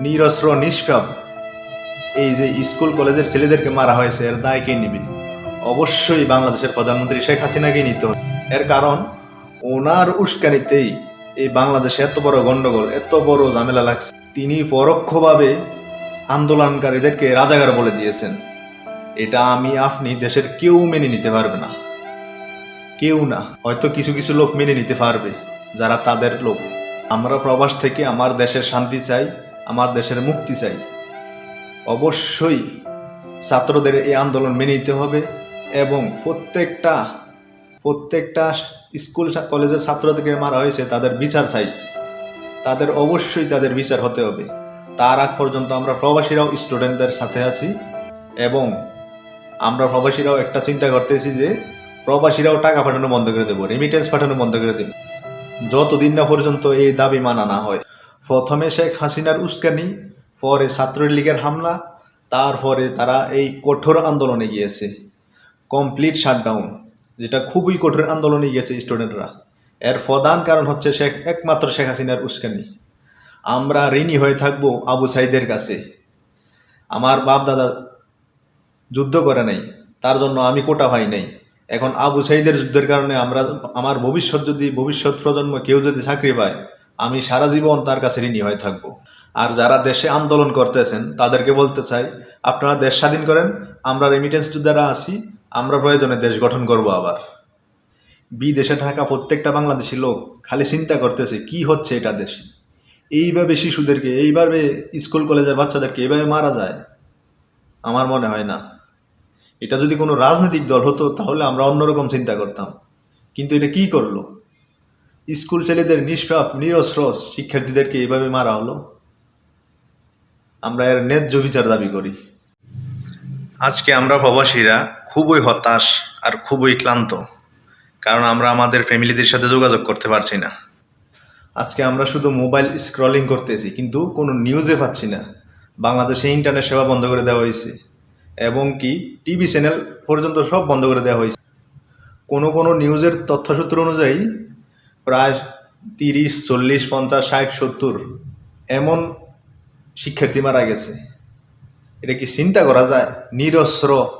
নিরস্ত্র নিষ্পাপ। এই যে স্কুল কলেজের ছেলেদেরকে মারা হয়েছে, এর দায় কে নিবে? অবশ্যই বাংলাদেশের প্রধানমন্ত্রী শেখ হাসিনাকে নিতে। এর কারণ, ওনার উস্কানিতেই এই বাংলাদেশে এত বড় গন্ডগোল এত বড় ঝামেলা লাগছে। তিনি পরোক্ষভাবে আন্দোলনকারীদেরকে রাজাগার বলে দিয়েছেন। এটা আমি, আপনি দেশের কেউ মেনে নিতে পারবে না। কেউ না, হয়তো কিছু কিছু লোক মেনে নিতে পারবে, যারা তাদের লোক। আমরা প্রবাস থেকে আমার দেশের শান্তি চাই। আমার দেশের মুক্তি চাই। অবশ্যই ছাত্রদের এই আন্দোলন মেনে নিতে হবে এবং প্রত্যেকটা প্রত্যেকটা স্কুল, কলেজের ছাত্রদেরকে মারা হয়েছে তাদের বিচার চাই। তাদের অবশ্যই তাদের বিচার হতে হবে। তার আগ পর্যন্ত আমরা প্রবাসীরাও স্টুডেন্টদের সাথে আছি এবং আমরা প্রবাসীরাও একটা চিন্তা করতেছি যে প্রবাসীরাও টাকা পাঠানো বন্ধ করে দেবো রেমিটেন্স পাঠানো বন্ধ করে দেবো। যতদিন না পর্যন্ত এই দাবি মানা না হয়। প্রথমে শেখ হাসিনার উস্কানি, পরে ছাত্রলীগের হামলা, তারপরে তারা এই কঠোর আন্দোলনে গিয়েছে। কমপ্লিট শাটডাউন, যেটা খুবই কঠোর আন্দোলনে গিয়েছে স্টুডেন্টরা। এর প্রধান কারণ হচ্ছে শেখ, একমাত্র শেখ হাসিনার উস্কানি। আমরা ঋণী হয়ে থাকব আবু সাইদের কাছে। আমার বাপ দাদা যুদ্ধ করে নাই, তার জন্য আমি কোটা পাই নাই। এখন আবু সাইদের যুদ্ধের কারণে আমরা, আমার ভবিষ্যৎ যদি, ভবিষ্যৎ প্রজন্ম কেউ যদি চাকরি পায় আমি সারা জীবন তার কাছে ঋণী হয়ে থাকব। আর যারা দেশে আন্দোলন করতেছেন, তাদেরকে বলতে চাই, আপনারা দেশ স্বাধীন করেন, আমরা রেমিটেন্স দ্বারা আছি, আমরা প্রয়োজনে দেশ গঠন করব আবার। বিদেশে থাকা প্রত্যেকটা বাংলাদেশি লোক খালি চিন্তা করতেছে, কি হচ্ছে এটা দেশে? এইভাবে শিশুদেরকে, এইভাবে স্কুল, কলেজের বাচ্চাদেরকে এইভাবে মারা যায়? আমার মনে হয় না। এটা যদি কোনো রাজনৈতিক দল হতো, তাহলে আমরা অন্যরকম চিন্তা করতাম। কিন্তু এটা কি করল? স্কুল ছেলেদের নিষ্পাপ, নিরস্ত্র শিক্ষার্থীদেরকে এভাবে মারা হলো? আমরা এর ন্যায্য বিচার দাবি করি। আজকে আমরা প্রবাসীরা খুবই হতাশ আর খুবই ক্লান্ত, কারণ আমরা আমাদের ফ্যামিলিদের সাথে যোগাযোগ করতে পারছি না। আজকে আমরা শুধু মোবাইল স্ক্রলিং করতেছি, কিন্তু কোনো নিউজে পাচ্ছি না। বাংলাদেশে ইন্টারনেট সেবা বন্ধ করে দেওয়া হয়েছে, এবং কি টিভি চ্যানেল পর্যন্ত সব বন্ধ করে দেওয়া হয়েছে। কোনো কোনো নিউজের তথ্যসূত্র অনুযায়ী প্রায় তিরিশ, চল্লিশ, পঞ্চাশ, ষাট, সত্তর এমন শিক্ষার্থী মারা গেছে। এটা কি চিন্তা করা যায়? নিরস্ত্র